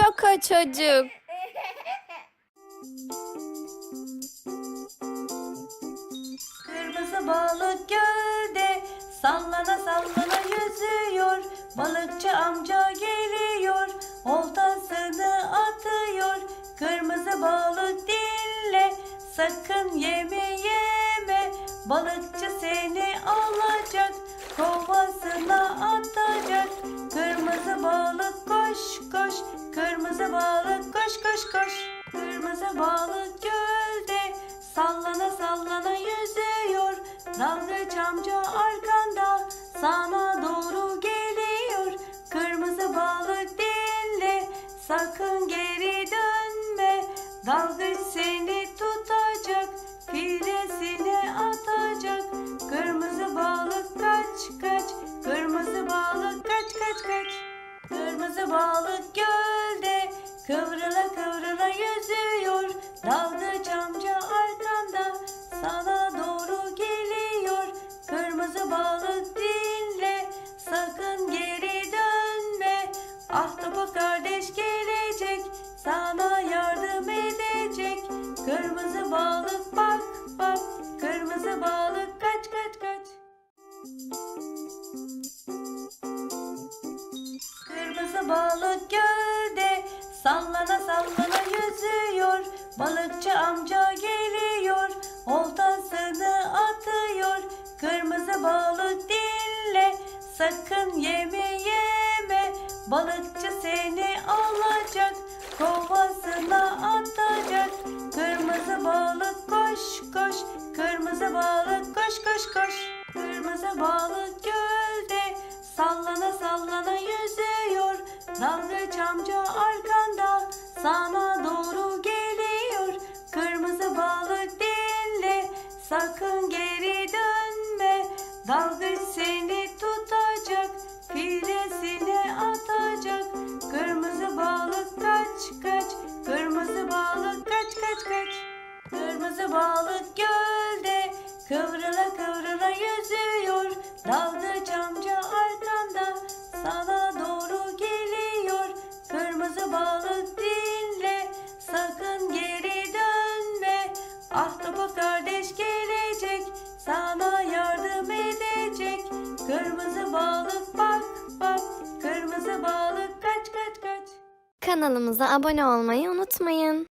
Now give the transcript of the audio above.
şaka çocuk. Kırmızı balık gölde sallana sallana yüzüyor. Balıkçı amca geliyor, oltasını atıyor. Kırmızı balık dinle, sakın yeme yeme. Balıkçı seni alacak, kovasına atacak. Balık gölde sallana sallana yüzüyor. Dalgıç amca arkanda sana doğru geliyor. Kırmızı balık dinle sakın geri dönme. Dalgıç seni tutacak filesine atacak. Kırmızı balık kaç kaç kırmızı balık kaç kaç kaç. Kırmızı balık gölde kıvrıla yüzüyor. Dalgıç amca arkanda sana doğru geliyor. Kırmızı balık dinle sakın geri dönme. Ahtapot kardeş gelecek sana yardım edecek. Kırmızı balık bak bak kırmızı balık kaç kaç kaç. Kırmızı balık gölde sallana sallana yüzüyor. Amca geliyor, oltasını atıyor. Kırmızı balık dinle, sakın yeme yeme. Balıkçı seni alacak, kovasına atacak. Kırmızı balık koş koş, kırmızı balık koş koş koş. Kırmızı balık gölde sallana sallana yüzüyor. Dalgıç amca arkanda sana doğru sakın geri dönme. Dalgıç seni tutacak filesine atacak. Kırmızı balık kaç kaç kırmızı balık kaç kaç kaç. Kırmızı balık gölde kıvrıla kıvrıla yüzüyor. Dalgıç amca arkanda sana doğru geliyor. Kırmızı balık dinle sakın geri dönme. Ahtapot gelecek sana yardım edecek. Kırmızı balık bak bak kırmızı balık kaç kaç kaç. Kanalımıza abone olmayı unutmayın.